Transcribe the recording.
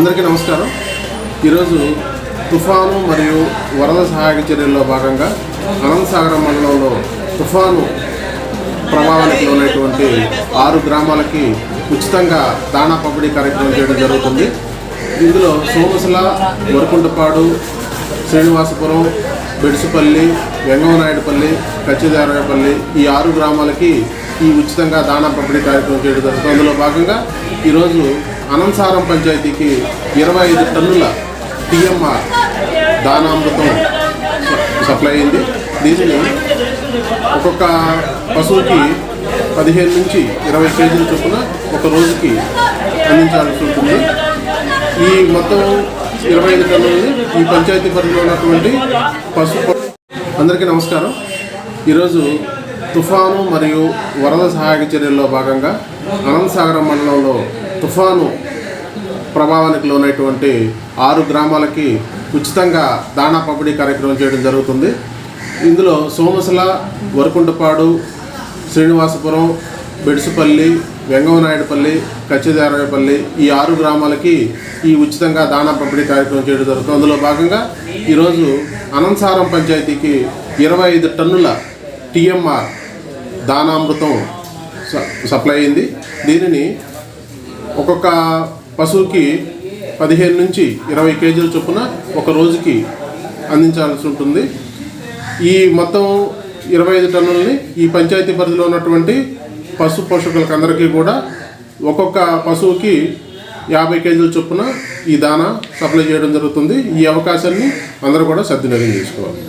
అందరికీ నమస్కారం. ఈరోజు తుఫాను మరియు వరద సహాయక చర్యల్లో భాగంగా అనంతసాగరం మండలంలో తుఫాను ప్రభావానికి లోనైనటువంటి ఆరు గ్రామాలకి ఉచితంగా దాణా పంపిణీ కార్యక్రమం చేయడం జరుగుతుంది. ఇందులో సోమసల వరకుంటపాడు శ్రీనివాసపురం బెడ్సుపల్లి వెంగవనాయుడుపల్లి కచ్చిదారాయపల్లి ఈ ఆరు గ్రామాలకి ఈ ఉచితంగా దాణా పంపిణీ కార్యక్రమం చేయడం జరుగుతుంది. అందులో భాగంగా ఈరోజు అనంతసారం పంచాయతీకి ఇరవై ఐదు టన్నుల టీఎంఆర్ దానామృతం సప్లై అయింది. దీనిని ఒక్కొక్క పశువుకి పదిహేను నుంచి ఇరవై కేజీల చొప్పున ఒక రోజుకి అందించాల్సి ఉంటుంది. ఈ మొత్తం ఇరవై ఐదు టన్నులని ఈ పంచాయతీ పరిధిలో ఉన్నటువంటి పశు అందరికీ నమస్కారం. ఈరోజు తుఫాను మరియు వరద సహాయక చర్యల్లో భాగంగా అనంతసాగరం మండలంలో తుఫాను ప్రభావానికి లోనైనటువంటి ఆరు గ్రామాలకి ఉచితంగా దాణా పంపిణీ కార్యక్రమం చేయడం జరుగుతుంది. ఇందులో సోమసల వరకుంటపాడు శ్రీనివాసపురం బెడిసిపల్లి వెంగవనాయుడుపల్లి కచ్చిదారాయపల్లి ఈ ఆరు గ్రామాలకి ఈ ఉచితంగా దాణా పంపిణీ కార్యక్రమం చేయడం జరుగుతుంది. అందులో భాగంగా ఈరోజు అనంతసారం పంచాయతీకి ఇరవై ఐదు టన్నుల టీఎంఆర్ దానామృతం సప్లై అయింది. దీనిని ఒక్కొక్క పశువుకి పదిహేను నుంచి ఇరవై కేజీల చొప్పున ఒక రోజుకి అందించాల్సి ఉంటుంది. ఈ మొత్తం ఇరవై ఐదు టన్నులని ఈ పంచాయతీ పరిధిలో ఉన్నటువంటి పశు పోషకులకు అందరికీ కూడా ఒక్కొక్క పశువుకి యాభై కేజీల చొప్పున ఈ దానా సప్లై చేయడం జరుగుతుంది. ఈ అవకాశాన్ని అందరూ కూడా సద్వినియోగం చేసుకోవాలి.